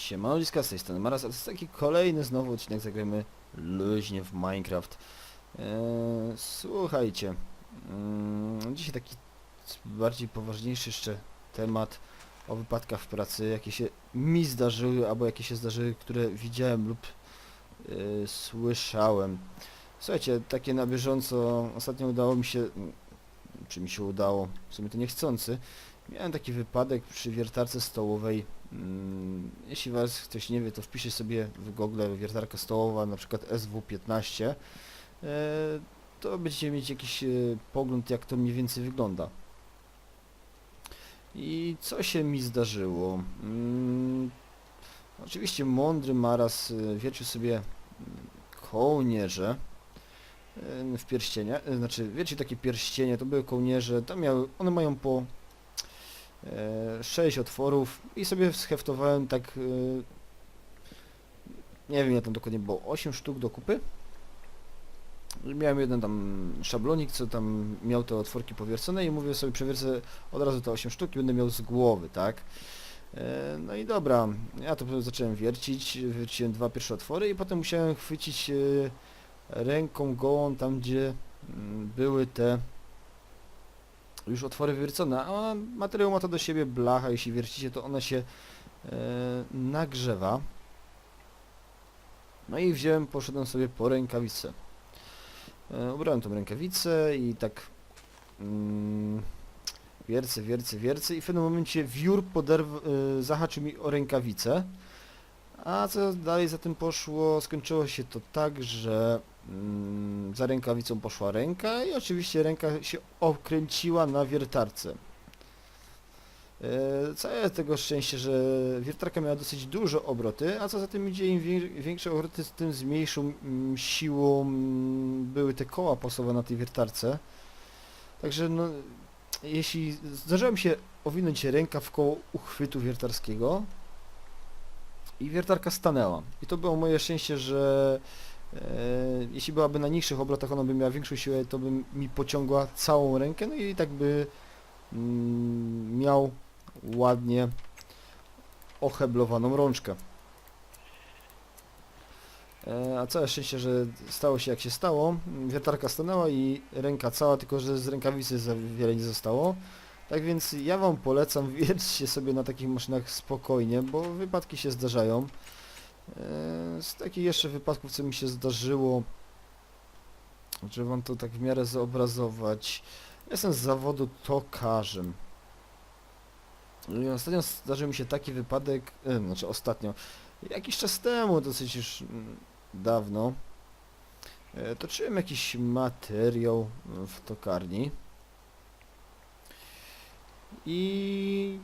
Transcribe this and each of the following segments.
Siemanowiska z tej strony Maras, a to jest taki kolejny znowu odcinek zagramy luźnie w Minecraft. Eee, słuchajcie, mm, dzisiaj taki bardziej poważniejszy jeszcze temat o wypadkach w pracy, jakie się mi zdarzyły, albo jakie się zdarzyły, które widziałem lub e, słyszałem. Słuchajcie, takie na bieżąco, ostatnio udało mi się, czy mi się udało, w sumie to niechcący, miałem taki wypadek przy wiertarce stołowej Mm, Jeśli was ktoś nie wie, to wpisze sobie w Google wiertarka stołowa, na przykład SW15, e, to będziecie mieć jakiś e, pogląd, jak to mniej więcej wygląda. I co się mi zdarzyło? Mm, Oczywiście mądry Maras e, wiercił sobie mm, kołnierze w pierścienia, e, znaczy wiecie takie pierścienie, to były kołnierze, tam miały, one mają po 6 otworów i sobie scheftowałem tak e, nie wiem jak tam dokładnie było 8 sztuk do kupy. Miałem jeden tam szablonik co tam miał te otworki powiercone i mówię sobie przewiercę od razu te 8 sztuk i będę miał z głowy tak? E, no i dobra ja to zacząłem wiercić wierciłem dwa pierwsze otwory i potem musiałem chwycić e, ręką gołą tam gdzie mm, były te już otwory wywiercone, a materiał ma to do siebie blacha, jeśli wiercicie to ona się e, nagrzewa. No i wziąłem, poszedłem sobie po rękawicę. E, ubrałem tą rękawicę i tak mm, wiercę, wiercę, wiercę i w pewnym momencie wiór poderw, e, zahaczył mi o rękawicę. A co dalej za tym poszło? Skończyło się to tak, że za rękawicą poszła ręka i oczywiście ręka się okręciła na wiertarce. E, Całe tego szczęście, że wiertarka miała dosyć duże obroty, a co za tym idzie, im wię- większe obroty, tym z mniejszą mm, siłą mm, były te koła pasowe na tej wiertarce. Także no, jeśli zdarzyło mi się owinąć ręka w koło uchwytu wiertarskiego i wiertarka stanęła. I to było moje szczęście, że jeśli byłaby na niższych obrotach, ona by miała większą siłę, to by mi pociągła całą rękę, no i tak by mm, miał ładnie oheblowaną rączkę. E, a całe szczęście, że stało się jak się stało. Wiertarka stanęła i ręka cała, tylko że z rękawicy za wiele nie zostało. Tak więc ja Wam polecam, wierćcie sobie na takich maszynach spokojnie, bo wypadki się zdarzają. E, Z takich jeszcze wypadków, co mi się zdarzyło, żeby Wam to tak w miarę zobrazować. Jestem z zawodu tokarzem. I ostatnio zdarzył mi się taki wypadek, e, znaczy ostatnio, jakiś czas temu, dosyć już mm, dawno, e, toczyłem jakiś materiał w tokarni i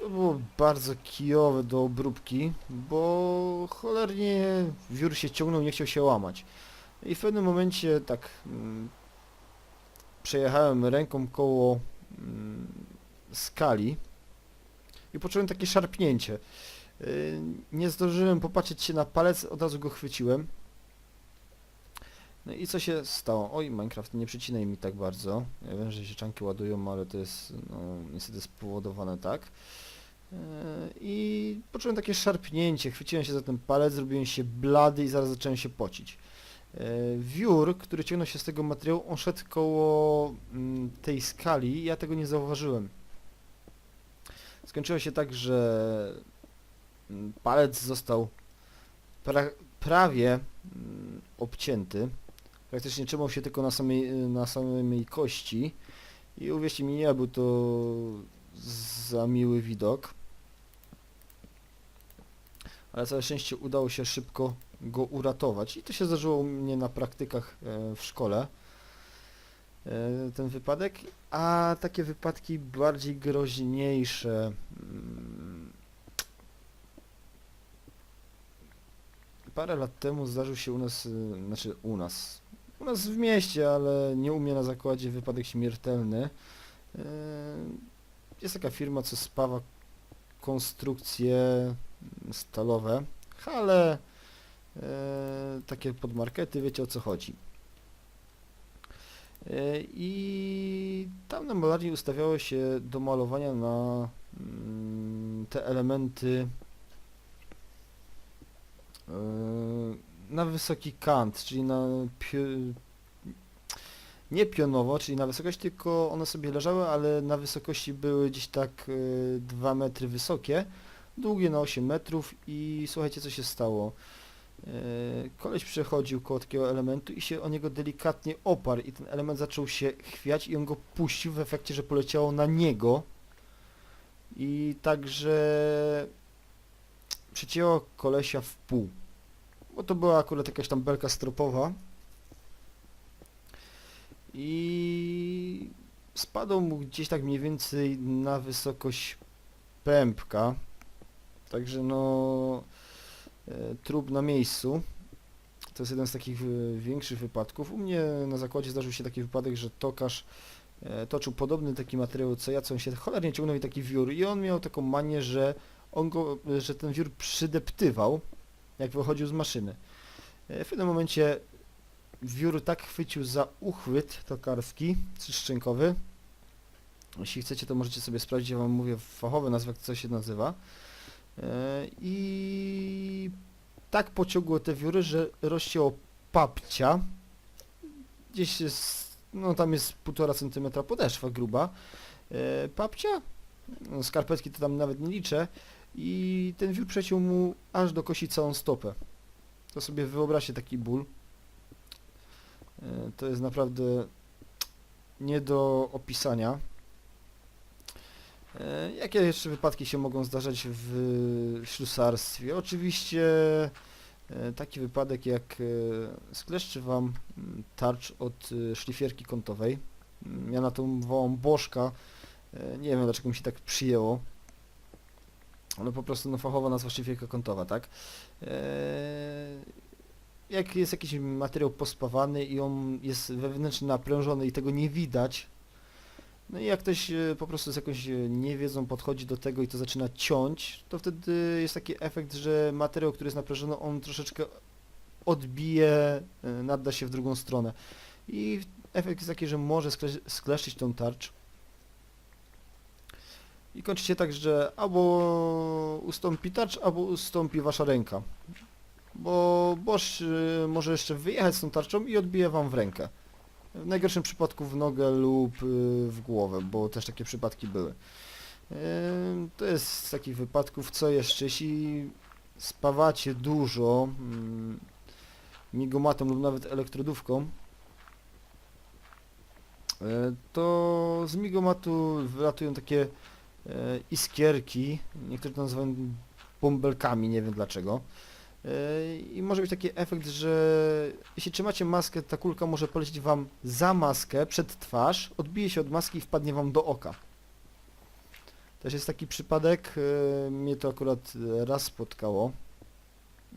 to było bardzo kijowe do obróbki, bo cholernie wiór się ciągnął, nie chciał się łamać. I w pewnym momencie tak mm, przejechałem ręką koło mm, skali i poczułem takie szarpnięcie. Yy, nie zdążyłem popatrzeć się na palec, od razu go chwyciłem. No i co się stało? Oj, Minecraft, nie przycinaj mi tak bardzo. Ja wiem, że się czanki ładują, ale to jest no, niestety spowodowane tak. I poczułem takie szarpnięcie, chwyciłem się za ten palec, zrobiłem się blady i zaraz zacząłem się pocić. E, Wiór, który ciągnął się z tego materiału, on szedł koło mm, tej skali ja tego nie zauważyłem. Skończyło się tak, że mm, palec został pra prawie mm, obcięty. Praktycznie trzymał się tylko na samej, na samej kości i uwierzcie mi, nie był to za miły widok. Ale całe szczęście udało się szybko go uratować. I to się zdarzyło mnie na praktykach e, w szkole e, ten wypadek, a takie wypadki bardziej groźniejsze mm, parę lat temu zdarzył się u nas, y, znaczy u nas, u nas w mieście, ale nie u mnie na zakładzie wypadek śmiertelny. E, Jest taka firma, co spawa konstrukcje stalowe, hale, e, takie podmarkety, wiecie o co chodzi. E, I tam na malarni ustawiało się do malowania na mm, te elementy Yy, na wysoki kant, czyli na pio- nie pionowo, czyli na wysokość, tylko one sobie leżały, ale na wysokości były gdzieś tak 2 metry wysokie, długie na 8 metrów i słuchajcie co się stało. Yy, Koleś przechodził koło takiego elementu i się o niego delikatnie oparł i ten element zaczął się chwiać i on go puścił w efekcie, że poleciało na niego i także przycięło kolesia w pół. Bo to była akurat jakaś tam belka stropowa. I spadł mu gdzieś tak mniej więcej na wysokość pępka. Także no e, trup na miejscu. To jest jeden z takich e, większych wypadków. U mnie na zakładzie zdarzył się taki wypadek, że tokarz e, toczył podobny taki materiał co ja, co on się cholernie ciągnął i taki wiór i on miał taką manię, że on go, że ten wiór przydeptywał, jak wychodził z maszyny. W pewnym momencie wiór tak chwycił za uchwyt tokarski, szczękowy. Jeśli chcecie, to możecie sobie sprawdzić, ja wam mówię fachowe nazwy, jak to się nazywa. I tak pociągło te wióry, że rozcięło papcia. Gdzieś jest, no tam jest 1,5 centymetra podeszwa gruba. E, Papcia, no, skarpetki to tam nawet nie liczę. I ten wiór przeciął mu aż do kosi całą stopę. To sobie wyobraźcie taki ból. E, To jest naprawdę nie do opisania. E, Jakie jeszcze wypadki się mogą zdarzać w ślusarstwie? Oczywiście e, taki wypadek jak e, skleszczy Wam mm, tarcz od szlifierki kątowej. Mm, Ja na tą wołam bożka. Nie wiem dlaczego mi się tak przyjęło. Ale po prostu no, fachowa nazwa szlifierka kątowa, tak? Jak jest jakiś materiał pospawany i on jest wewnętrznie naprężony i tego nie widać, no i jak ktoś e, po prostu z jakąś e, niewiedzą podchodzi do tego i to zaczyna ciąć, to wtedy jest taki efekt, że materiał, który jest naprężony, on troszeczkę odbije, e, nadda się w drugą stronę. I efekt jest taki, że może skle- skleszczyć tą tarcz. I kończy się tak, że albo ustąpi tarcz, albo ustąpi wasza ręka. Bo Bosch może jeszcze wyjechać z tą tarczą i odbije wam w rękę. W najgorszym przypadku w nogę lub y, w głowę, bo też takie przypadki były. To jest z takich wypadków, co jeszcze, jeśli spawacie dużo mm, migomatem lub nawet elektrodówką, y, to z migomatu wylatują takie e, iskierki, niektórzy to nazywają bąbelkami, nie wiem dlaczego. I może być taki efekt, że jeśli trzymacie maskę, ta kulka może polecieć Wam za maskę, przed twarz, odbije się od maski i wpadnie Wam do oka. Też jest taki przypadek, e, mnie to akurat raz spotkało,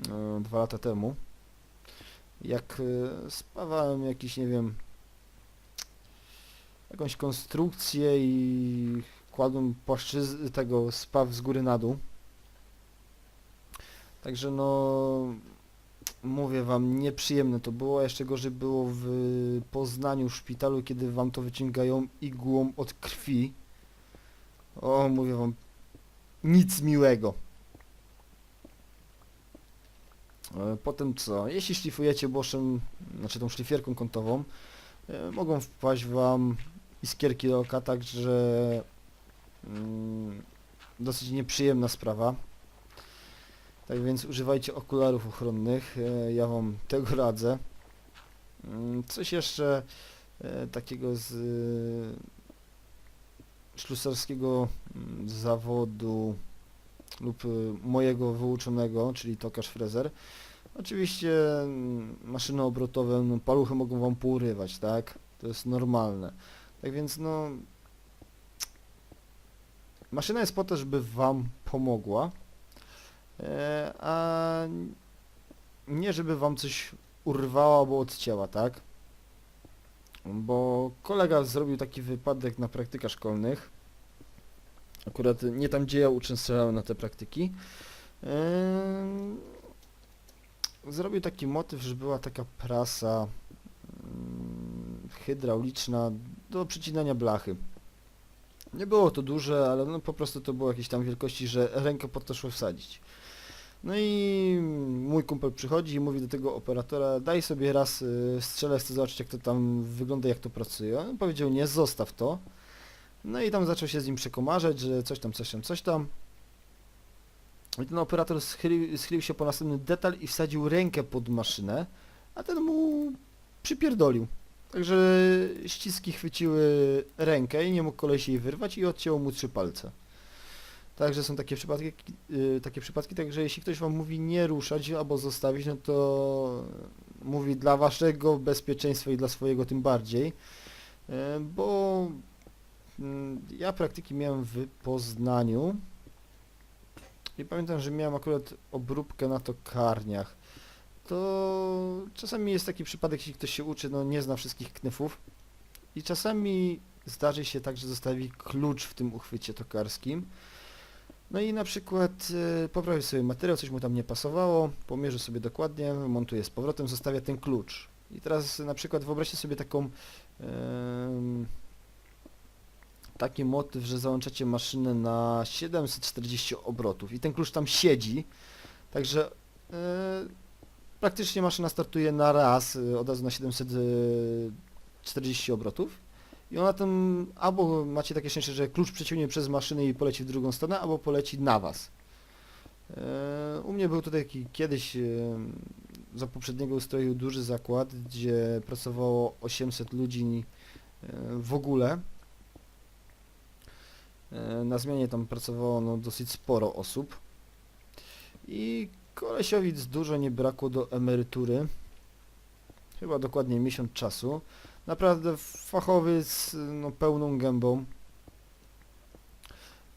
e, dwa lata temu, jak e, spawałem jakiś, nie wiem, jakąś konstrukcję i kładłem płaszczyzn tego spaw z góry na dół. Także no mówię wam, nieprzyjemne to było, jeszcze gorzej było w Poznaniu w szpitalu, kiedy wam to wyciągają igłą od krwi. O, mówię wam, nic miłego. E, Potem co? Jeśli szlifujecie boszem, znaczy tą szlifierką kątową, e, mogą wpaść wam iskierki do oka, także mm, dosyć nieprzyjemna sprawa. Tak więc używajcie okularów ochronnych, e, ja wam tego radzę. Mm, Coś jeszcze e, takiego z e, ślusarskiego mm, zawodu lub mojego wyuczonego, czyli tokarz frezer. Oczywiście mm, maszyny obrotowe, no, paluchy mogą wam pourywać, tak? To jest normalne. Tak więc no... Maszyna jest po to, żeby wam pomogła, a nie żeby wam coś urwała albo odcięła, tak? Bo kolega zrobił taki wypadek na praktykach szkolnych. Akurat nie tam, gdzie ja uczęszczałem na te praktyki. Em, Zrobił taki motyw, że była taka prasa mm, hydrauliczna do przycinania blachy. Nie było to duże, ale no po prostu to było jakieś tam wielkości, że rękę pod to szło wsadzić. No i mój kumpel przychodzi i mówi do tego operatora, daj sobie raz y, strzelę, chcę zobaczyć jak to tam wygląda, jak to pracuje. On powiedział, nie, zostaw to. No i tam zaczął się z nim przekomarzać, że coś tam, coś tam, coś tam. I ten operator schylił, schylił się po następny detal i wsadził rękę pod maszynę, a ten mu przypierdolił. Także ściski chwyciły rękę i nie mógł koleś jej wyrwać i odcięło mu trzy palce. Także są takie przypadki, yy, takie przypadki, także jeśli ktoś wam mówi nie ruszać albo zostawić, no to mówi dla waszego bezpieczeństwa i dla swojego tym bardziej, yy, bo mm, ja praktyki miałem w Poznaniu i pamiętam, że miałem akurat obróbkę na tokarniach. To czasami jest taki przypadek, jeśli ktoś się uczy, no nie zna wszystkich knyfów i czasami zdarzy się tak, że zostawi klucz w tym uchwycie tokarskim. No i na przykład e, poprawił sobie materiał, coś mu tam nie pasowało, pomierzy sobie dokładnie, montuje z powrotem, zostawia ten klucz. I teraz na przykład wyobraźcie sobie taką em, taki motyw, że załączacie maszynę na 740 obrotów i ten klucz tam siedzi, także e, praktycznie maszyna startuje na raz e, od razu na 740 obrotów i ona tam albo macie takie szczęście, że klucz przeciągnie przez maszynę i poleci w drugą stronę, albo poleci na was. E, U mnie był tutaj taki kiedyś e, za poprzedniego ustroju duży zakład, gdzie pracowało 800 ludzi e, w ogóle. Na zmianie tam pracowało no, dosyć sporo osób. I kolesiowic dużo nie brakło do emerytury. Chyba dokładnie miesiąc czasu. Naprawdę fachowy z no, pełną gębą.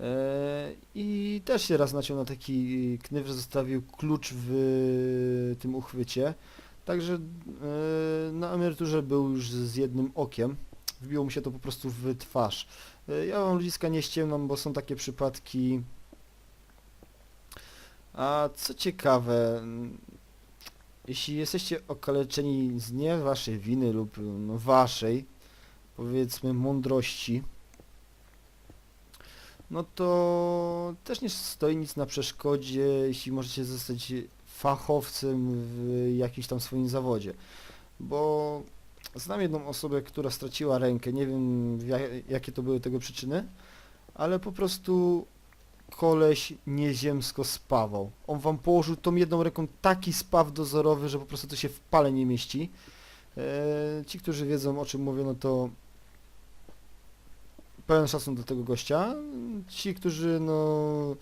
E, I też się raz naciął na taki knyf, że zostawił klucz w tym uchwycie. Także e, na emeryturze był już z jednym okiem. Wbiło mu się to po prostu w twarz. E, Ja wam ludziska nie ściemnam, bo są takie przypadki. A co ciekawe, jeśli jesteście okaleczeni z nie waszej winy lub no, waszej, powiedzmy, mądrości, no to też nie stoi nic na przeszkodzie, jeśli możecie zostać fachowcem w jakimś tam swoim zawodzie. Bo znam jedną osobę, która straciła rękę, nie wiem jakie to były tego przyczyny, ale po prostu koleś nieziemsko spawał. On wam położył tą jedną ręką taki spaw dozorowy, że po prostu to się w pale nie mieści. Eee, ci, którzy wiedzą o czym mówię, no to pełen szacun do tego gościa. Ci, którzy no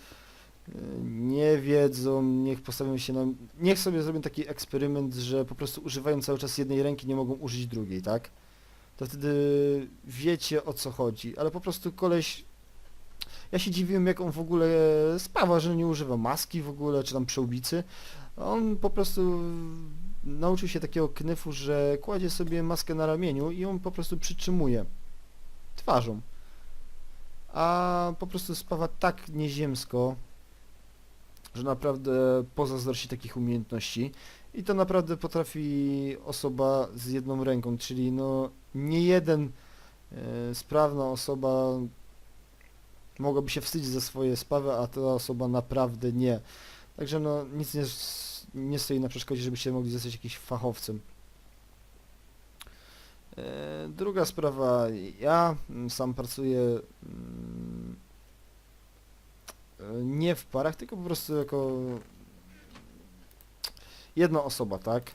e, nie wiedzą, niech postawią się na... Niech sobie zrobią taki eksperyment, że po prostu używają cały czas jednej ręki, nie mogą użyć drugiej, tak? To wtedy wiecie o co chodzi, ale po prostu koleś ja się dziwiłem, jak on w ogóle spawa, że nie używa maski w ogóle, czy tam przełbicy. On po prostu nauczył się takiego knyfu, że kładzie sobie maskę na ramieniu i on po prostu przytrzymuje twarzą. A po prostu spawa tak nieziemsko, że naprawdę pozazdrości takich umiejętności. I to naprawdę potrafi osoba z jedną ręką, czyli no nie jeden e, sprawna osoba mogłaby się wstydzić za swoje sprawy, a ta osoba naprawdę nie. Także no nic nie, nie stoi na przeszkodzie, żebyście mogli zostać jakimś fachowcem. E, druga sprawa, ja mm, sam pracuję mm, e, nie w parach, tylko po prostu jako jedna osoba, tak?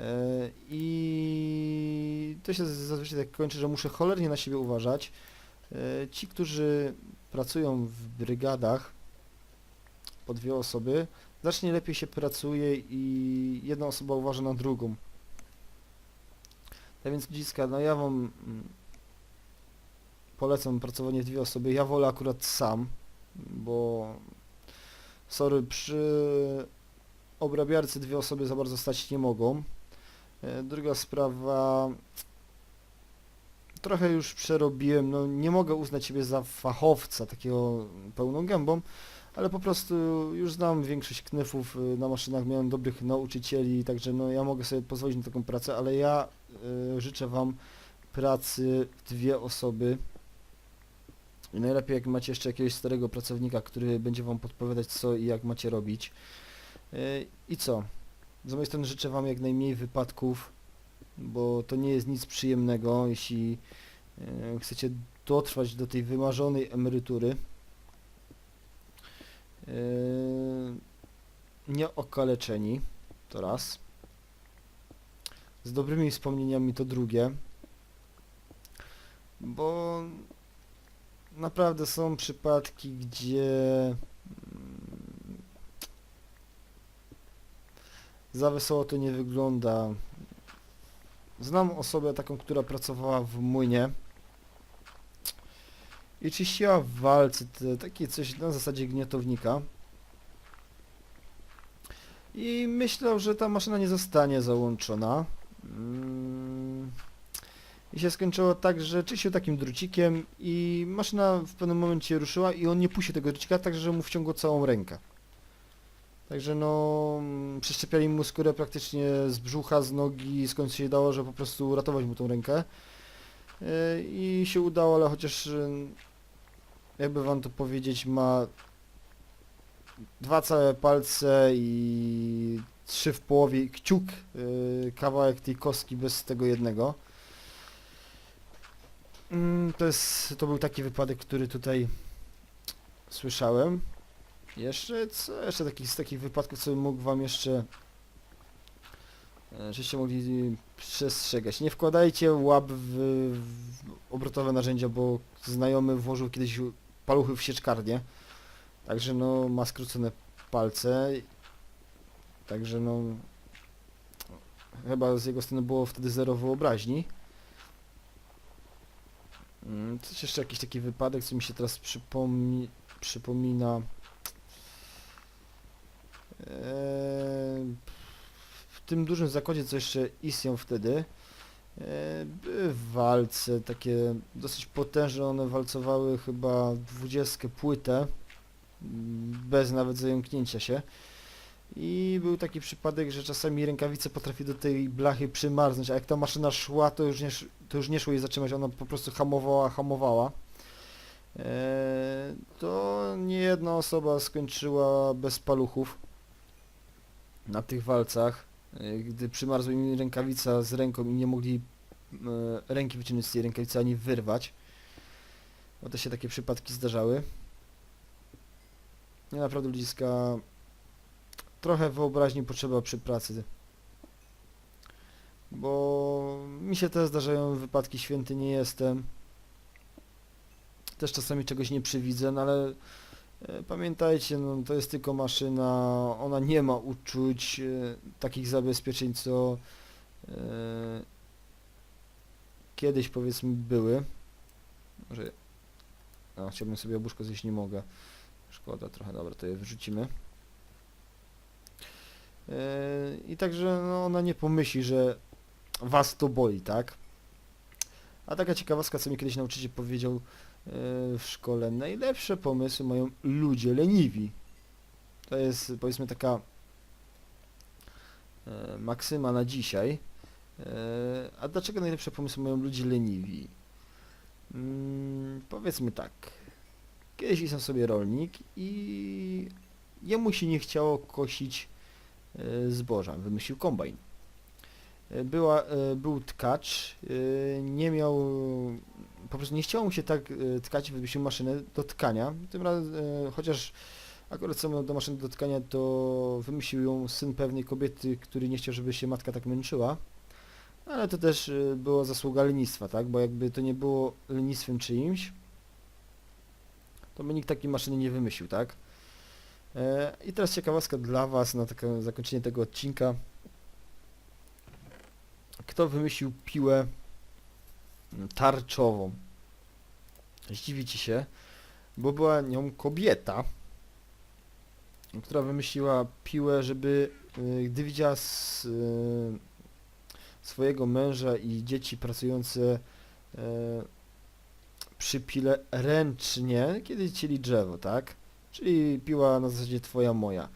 E, I to się zazwyczaj tak kończy, że muszę cholernie na siebie uważać. Ci, którzy pracują w brygadach po dwie osoby, znacznie lepiej się pracuje i jedna osoba uważa na drugą. Tak więc ludziska, no ja wam mm, polecam pracowanie w dwie osoby. Ja wolę akurat sam, bo sorry, przy obrabiarce dwie osoby za bardzo stać nie mogą. E, Druga sprawa, trochę już przerobiłem, no nie mogę uznać siebie za fachowca, takiego pełną gębą, ale po prostu już znam większość knyfów y, na maszynach, miałem dobrych nauczycieli, także no ja mogę sobie pozwolić na taką pracę, ale ja y, życzę Wam pracy dwie osoby. I najlepiej jak macie jeszcze jakiegoś starego pracownika, który będzie Wam podpowiadać co i jak macie robić. Yy, I co? Z mojej strony życzę Wam jak najmniej wypadków, bo to nie jest nic przyjemnego, jeśli yy, chcecie dotrwać do tej wymarzonej emerytury. Yy, nieokaleczeni, to raz. Z dobrymi wspomnieniami to drugie. Bo naprawdę są przypadki, gdzie mm, za wesoło to nie wygląda. Znam osobę taką, która pracowała w młynie i czyściła w walce, takie coś na zasadzie gniotownika. I myślał, że ta maszyna nie zostanie załączona. Mm. I się skończyło tak, że czyścił takim drucikiem i maszyna w pewnym momencie ruszyła i on nie puścił tego drucika, także mu wciągło całą rękę. Także no, mm, przeszczepiali mu skórę praktycznie z brzucha, z nogi, skąd się dało, że po prostu uratować mu tą rękę. Yy, I się udało, ale chociaż yy, jakby wam to powiedzieć, ma dwa całe palce i trzy w połowie, kciuk, yy, kawałek tej kostki bez tego jednego. Mm, to jest, to był taki wypadek, który tutaj słyszałem. Jeszcze, co jeszcze takich, z takich wypadków, co bym mógł wam jeszcze e, żeście mogli przestrzegać. Nie wkładajcie łap w, w obrotowe narzędzia, bo znajomy włożył kiedyś paluchy w sieczkarnię. Także no ma skrócone palce. Także no chyba z jego strony było wtedy zero wyobraźni. Mm, Coś jeszcze jakiś taki wypadek, co mi się teraz przypomni, przypomina. Eee, w tym dużym zakładzie, co jeszcze istniał wtedy, eee, były walce takie dosyć potężne, one walcowały chyba 20 płytę, mm, bez nawet zająknięcia się. I był taki przypadek, że czasami rękawice potrafi do tej blachy przymarznąć, a jak ta maszyna szła, to już nie, to już nie szło jej zatrzymać, ona po prostu hamowała, hamowała. Eee, to nie jedna osoba skończyła bez paluchów na tych walcach, e, gdy przymarzła im rękawica z ręką i nie mogli e, ręki wyciągnąć z tej rękawicy ani wyrwać. Bo to się takie przypadki zdarzały. Nie naprawdę ludziska trochę wyobraźni potrzeba przy pracy. Bo mi się też zdarzają wypadki, święty nie jestem. Też czasami czegoś nie przewidzę, no ale pamiętajcie, no to jest tylko maszyna, ona nie ma uczuć e, takich zabezpieczeń, co e, kiedyś powiedzmy były. Może... A, chciałbym sobie obuszko zjeść, nie mogę. Szkoda trochę, dobra, to je wyrzucimy. I także no, ona nie pomyśli, że was to boli, tak? A taka ciekawostka, co mi kiedyś nauczyciel powiedział w szkole, najlepsze pomysły mają ludzie leniwi. To jest powiedzmy taka yy, maksyma na dzisiaj. Yy, A dlaczego najlepsze pomysły mają ludzie leniwi? Mm, powiedzmy tak. Kiedyś istniał sobie rolnik i jemu się nie chciało kosić zboża. Wymyślił kombajn. Była, był tkacz, nie miał, po prostu nie chciało mu się tak e, tkać, wymyślił maszynę do tkania. Tym razem, e, chociaż akurat co miał do maszyny do tkania, to wymyślił ją syn pewnej kobiety, który nie chciał, żeby się matka tak męczyła. Ale to też e, była zasługa lenistwa, tak? Bo jakby to nie było lenistwem czyimś, to by nikt takiej maszyny nie wymyślił, tak? E, I teraz ciekawostka dla Was na takie zakończenie tego odcinka. Kto wymyślił piłę tarczową? Zdziwicie się, bo była nią kobieta, która wymyśliła piłę, żeby y, gdy widziała y, swojego męża i dzieci pracujące y, przy pile ręcznie, kiedy cieli drzewo, tak? Czyli piła na zasadzie twoja, moja.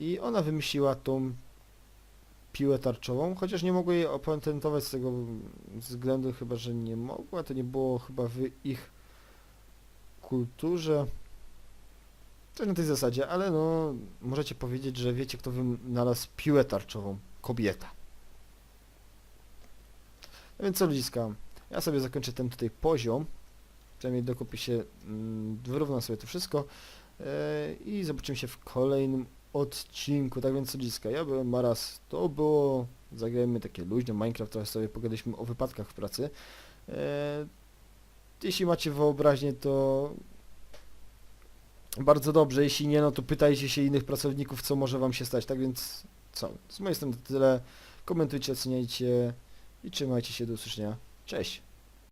I ona wymyśliła tą piłę tarczową, chociaż nie mogła jej opatentować z tego względu chyba, że nie mogła, to nie było chyba w ich kulturze. Coś na tej zasadzie, ale no możecie powiedzieć, że wiecie kto wynalazł piłę tarczową. Kobieta. No więc co ludziska, ja sobie zakończę ten tutaj poziom. Przynajmniej dokopię się, mm, wyrównam sobie to wszystko e, i zobaczymy się w kolejnym odcinku. Tak więc ludziska, ja byłem Maras, to było, zagrajmy takie luźne Minecraft, trochę sobie pogadaliśmy o wypadkach w pracy. E, jeśli macie wyobraźnię, to bardzo dobrze, jeśli nie, no to pytajcie się innych pracowników, co może wam się stać. Tak więc co, z mojej strony to tyle. Komentujcie, oceniajcie i trzymajcie się do usłyszenia. Cześć!